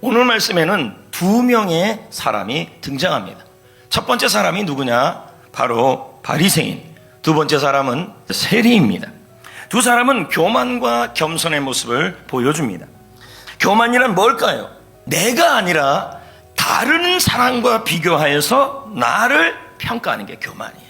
오늘 말씀에는 두 명의 사람이 등장합니다. 첫 번째 사람이 누구냐? 바로 바리새인. 두 번째 사람은 세리입니다. 두 사람은 교만과 겸손의 모습을 보여줍니다. 교만이란 뭘까요? 내가 아니라 다른 사람과 비교하여서 나를 평가하는 게 교만이에요.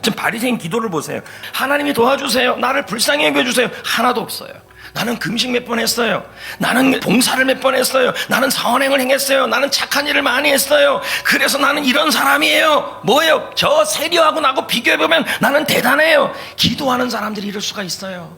지금 바리새인 기도를 보세요. 하나님이 도와주세요. 나를 불쌍히 여겨주세요. 하나도 없어요. 나는 금식 몇 번 했어요. 나는 봉사를 몇 번 했어요. 나는 선행을 행했어요. 나는 착한 일을 많이 했어요. 그래서 나는 이런 사람이에요. 뭐예요? 저 세리하고 나하고 비교해보면 나는 대단해요. 기도하는 사람들이 이럴 수가 있어요.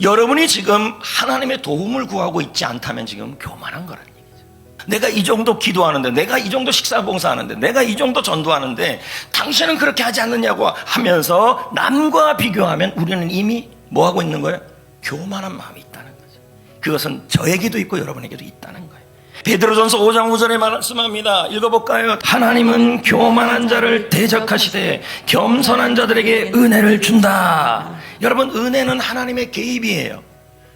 여러분이 지금 하나님의 도움을 구하고 있지 않다면 지금 교만한 거라는 얘기죠. 내가 이 정도 기도하는데, 내가 이 정도 식사 봉사하는데, 내가 이 정도 전도하는데, 당신은 그렇게 하지 않느냐고 하면서 남과 비교하면 우리는 이미 뭐 하고 있는 거예요? 교만한 마음이 있다는 거죠. 그것은 저에게도 있고 여러분에게도 있다는 거예요. 베드로전서 5장 5절에 말씀합니다. 읽어볼까요? 하나님은 교만한 자를 대적하시되 겸손한 자들에게 은혜를 준다. 여러분 은혜는 하나님의 개입이에요.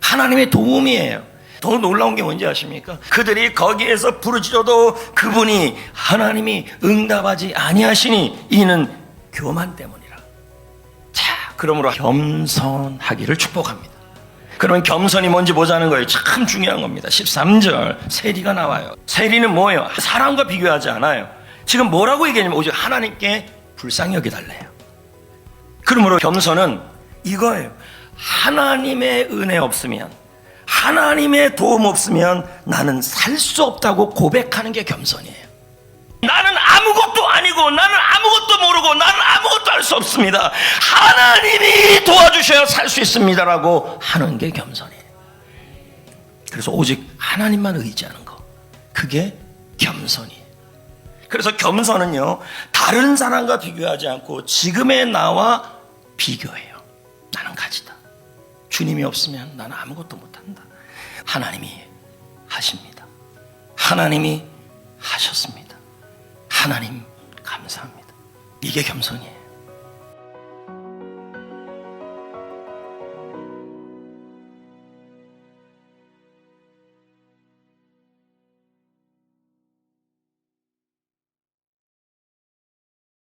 하나님의 도움이에요. 더 놀라운 게 뭔지 아십니까? 그들이 거기에서 부르짖어도 그분이 하나님이 응답하지 아니하시니 이는 교만 때문이라. 자, 그러므로 겸손하기를 축복합니다. 그러면 겸손이 뭔지 보자는 거예요. 참 중요한 겁니다. 13절 세리가 나와요. 세리는 뭐예요? 사람과 비교하지 않아요. 지금 뭐라고 얘기하냐면 오직 하나님께 불쌍히 여기달래요. 그러므로 겸손은 이거예요. 하나님의 은혜 없으면 하나님의 도움 없으면 나는 살 수 없다고 고백하는 게 겸손이에요. 나는 아무것도 아니고 나는 아무것도 수 없습니다. 하나님이 도와주셔야 살 수 있습니다라고 하는 게 겸손이에요. 그래서 오직 하나님만 의지하는 거. 그게 겸손이에요. 그래서 겸손은요, 다른 사람과 비교하지 않고 지금의 나와 비교해요. 나는 가지다. 주님이 없으면 나는 아무것도 못한다. 하나님이 하십니다. 하나님이 하셨습니다. 하나님 감사합니다. 이게 겸손이에요.